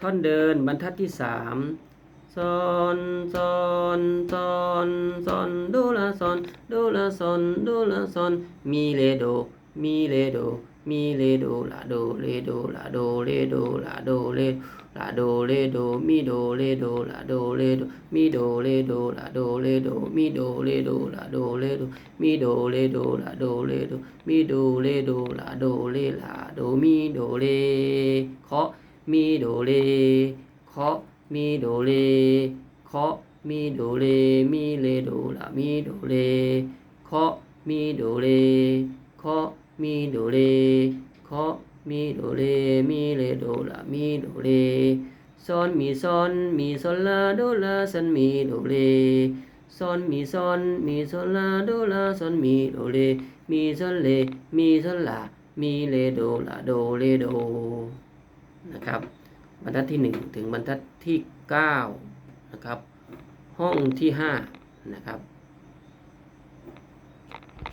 ท่อนเดินบรรทัดที่สามซอนซอนซอนซอนโดลาซอนโดลาซอนโดลาซอนมีเลโด มีเลโด มีเลโดลาโดเลโดลาโดเลโดลาโดเลลาโดเลโดมีโดเลโดลาโดเลโดมีโดเลโดลาโดเลโดมีโดเลโดลาโดเลโดมีโดเลโดลาโดเลโดมีโดเลโดลาโดเลลาโดมีโดเลเคาะ มีโดเลเคาะมีโดเลเคาะมีโดเลมีเลโดลามีโดเลเคาะมีโดเลเคาะมีโดเลเคาะมีโดเลมีเลโดลามีโดเลซอนมีซอนมีซอนลาโดลาซันมีโดเลซอนมีซอนมีซอนลาโดลาซอนมีโดเลมีซอนเลมีซอนลามีเลโดลาโดเลโด นะครับ บรรทัดที่ 1 ถึงบรรทัดที่9นะครับห้องที่5นะครับ